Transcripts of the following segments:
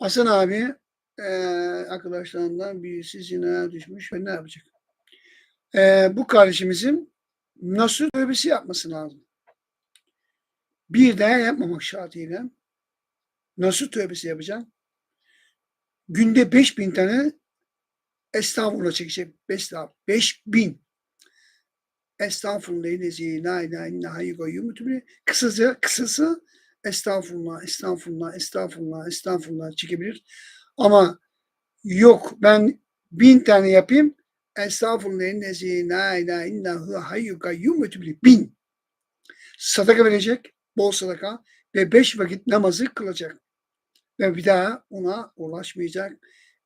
Hasan abi eee arkadaşlarından birisi zinaya düşmüş ve ne yapacak? Eee, bu kardeşimizin nasıl tövbesi yapması lazım. Bir daha yapmamak şartıyla nasıl tövbesi yapacaksın? Günde 5000 tane estağfurullah çekecek. Estağfurullah. 5000. Estağfurullah la ilahe illa. Kısaca kısası estağfurullah, estağfurullah, estağfurullah, estağfurullah çekebilir. Ama yok ben bin tane yapayım. Estağfurullah eylezi la ilahe illa hu hayyu gayyum tübü. Bin. Sadaka verecek. Bol sadaka. Ve beş vakit namazı kılacak. Ve bir daha ona ulaşmayacak.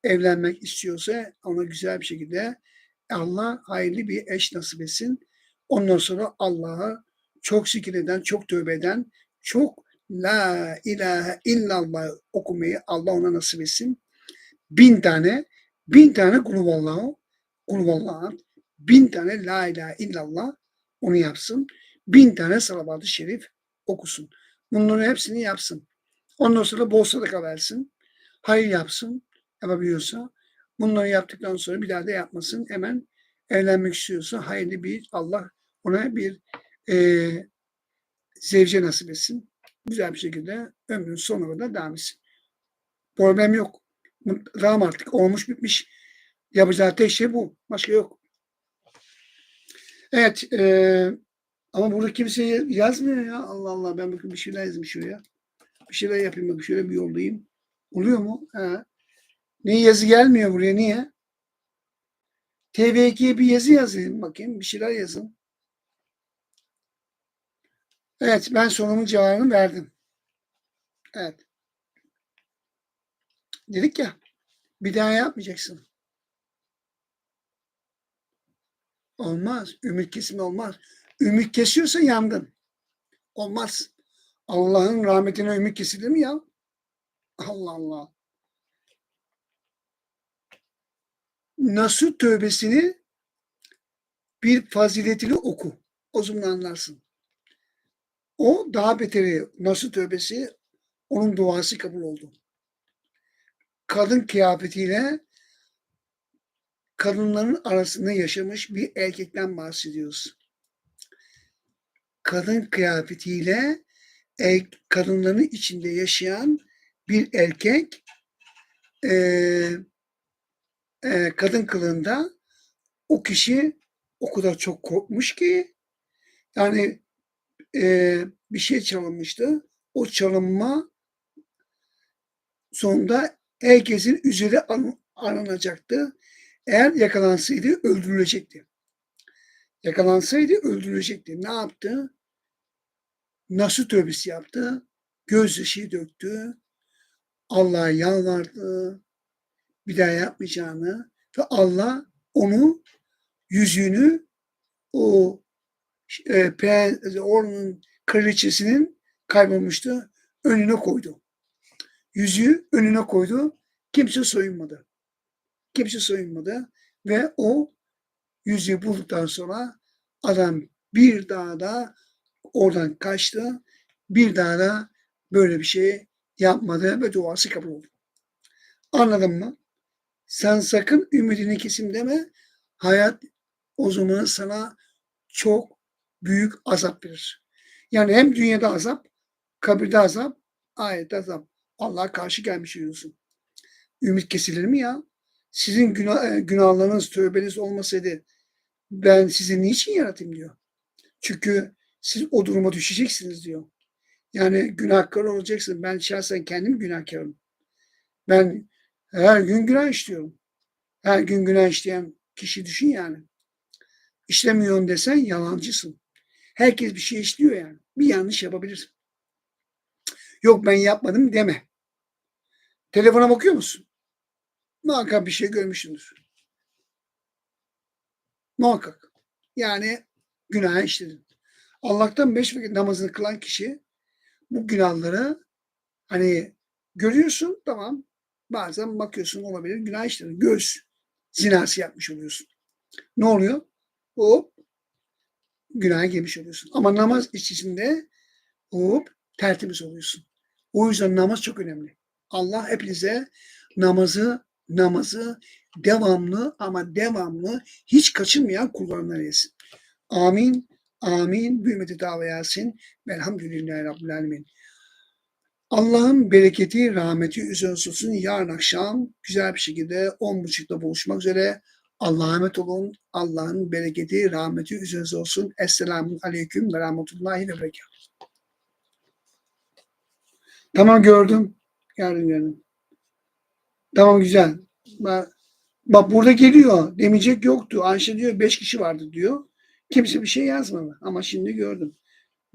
Evlenmek istiyorsa ona güzel bir şekilde Allah hayırlı bir eş nasip etsin. Ondan sonra Allah'a çok zikreden, çok tövbe eden, çok La ilahe illallah okumayı Allah ona nasip etsin. Bin tane, bin tane kulüvallahu, kulüvallahu, bin tane La ilahe illallah onu yapsın. Bin tane salavat-ı şerif okusun. Bunların hepsini yapsın. Ondan sonra bol sadaka versin. Hayır yapsın yapabiliyorsa. Bunları yaptıktan sonra bir daha da yapmasın. Hemen evlenmek istiyorsa hayırlı bir Allah ona bir e, zevce nasip etsin. Güzel bir şekilde ömrünün sonuna kadar devam etsin. Problem yok. Tamam artık olmuş bitmiş. Yapacağı tek şey bu. Başka yok. Evet. E, ama burada kimse yazmıyor ya. Allah Allah. Ben bakın bir şeyler yazayım şuraya. Bir şeyler yapayım. Bak şöyle bir yollayayım. Oluyor mu? He. Niye yazı gelmiyor buraya? Niye? TV2'ye bir yazı yazayım bakayım. Bir şeyler yazın. Evet ben sorumun cevabını verdim. Evet. Dedik ya bir daha yapmayacaksın. Olmaz. Ümit kesimi olmaz. Ümit kesiyorsa yandın. Olmaz. Allah'ın rahmetine ümit kesilir mi ya? Allah Allah. Nasıl tövbesini bir faziletini oku. O zaman anlarsın. O daha beteri nasıl tövbesi onun duası kabul oldu. Kadın kıyafetiyle kadınların arasında yaşamış bir erkekten bahsediyoruz. Kadın kıyafetiyle er, kadınların içinde yaşayan bir erkek e, e, kadın kılığında o kişi o kadar çok korkmuş ki yani e, bir şey çalınmıştı. O çalınma sonunda herkesin üzeri aranınacaktı. Eğer yakalansaydı öldürülecekti. Yakalansaydı öldürülecekti. Ne yaptı? Nasıl tövbesi yaptı? Gözyaşı döktü. Allah'a yalvardı. Bir daha yapmayacağını ve Allah onu yüzüğünü o e, oranın kraliçesinin kaybolmuştu. Önüne koydu. Yüzüğü önüne koydu. Kimse soyunmadı. Kimse soyunmadı. Ve o yüzüğü bulduktan sonra adam bir daha da oradan kaçtı. Bir daha da böyle bir şey yapmadı ve duası kabul oldu. Anladın mı? Sen sakın ümidini kesim deme. Hayat o zaman sana çok büyük azap verir. Yani hem dünyada azap, kabirde azap, ayette azap. Allah'a karşı gelmiş oluyorsun. Ümit kesilir mi ya? Sizin günah, günahlarınız, tövbeniz olmasaydı ben sizi niçin yaratayım diyor. Çünkü siz o duruma düşeceksiniz diyor. Yani günahkar olacaksın. Ben şahsen kendim günahkarım. Ben her gün günah işliyorum. Her gün günah işleyen kişi düşün yani. İşlemiyorsun desen yalancısın. Herkes bir şey işliyor yani. Bir yanlış yapabilirsin. Yok ben yapmadım deme. Telefona bakıyor musun? Muhakkak bir şey görmüşsündür. Muhakkak. Yani günah işledin. Allah'tan beş vakit namazını kılan kişi bu günahları hani görüyorsun tamam bazen bakıyorsun olabilir günah işledin. Göz zinası yapmış oluyorsun. Ne oluyor? Hop günaha girmiş oluyorsun. Ama namaz içinde hop tertemiz oluyorsun. O yüzden namaz çok önemli. Allah hepinize namazı namazı devamlı ama devamlı hiç kaçınmayan kullarından eylesin. Amin. Amin. Büyümeti dava yasin. Velhamdülillahi Rabbil Alemin. Allah'ın bereketi, rahmeti üzerinize olsun. Yarın akşam güzel bir şekilde 10.30'da buluşmak üzere. Allah'a emanet olun. Allah'ın bereketi, rahmeti üzerinize olsun. Esselamun Aleyküm ve Rahmetullahi ve Berekatuhu. Tamam gördüm. Yarın gördüm. Tamam güzel. Bak, bak burada geliyor. Demeyecek yoktu. Ayşe diyor beş kişi vardı diyor. Kimse bir şey yazmadı. Ama şimdi gördüm.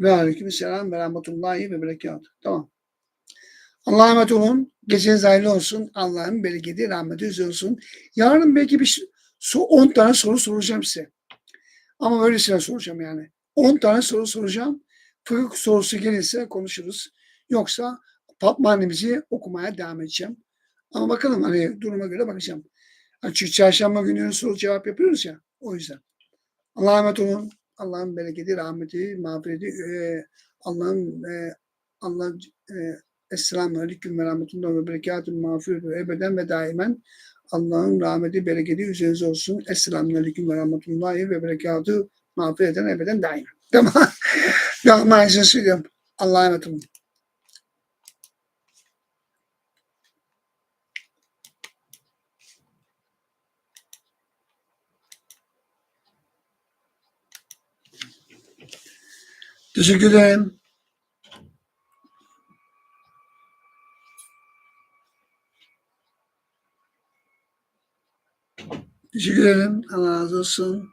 Ve aleyküm selam ve rahmetullahi ve berekatuhu. Tamam. Allah'a emanet olun. Geceniz hayırlı olsun. Allah'ın bereketi, rahmeti üzerinize olsun. Yarın belki bir so- 10 tane soru soracağım size. Ama öylesine soracağım yani. 10 tane soru soracağım. Fıkıh sorusu gelirse konuşuruz. Yoksa Papmanemizi okumaya devam edeceğim. Ama bakalım hani duruma göre bakacağım. Çünkü çarşamba günü soru cevap yapıyoruz ya. O yüzden. Allah'a emanet olun. Allah'ın bereketi, rahmeti, mağfireti, e, Allah'ın e, Allah'ın e, Esselamu Aleyküm ve Rahmetullahi ve Berekatuhu mağfiretü ebeden ve daimen. Allah'ın rahmeti, bereketi üzerinize olsun. Esselamu Aleyküm ve Rahmetullahi ve Berekatuhu mağfireten ebeden daimen. Tamam. Tamam. Size söylüyorum. Allah'a emanet olun. Teşekkür ederim. Teşekkür ederim. Allah razı olsun.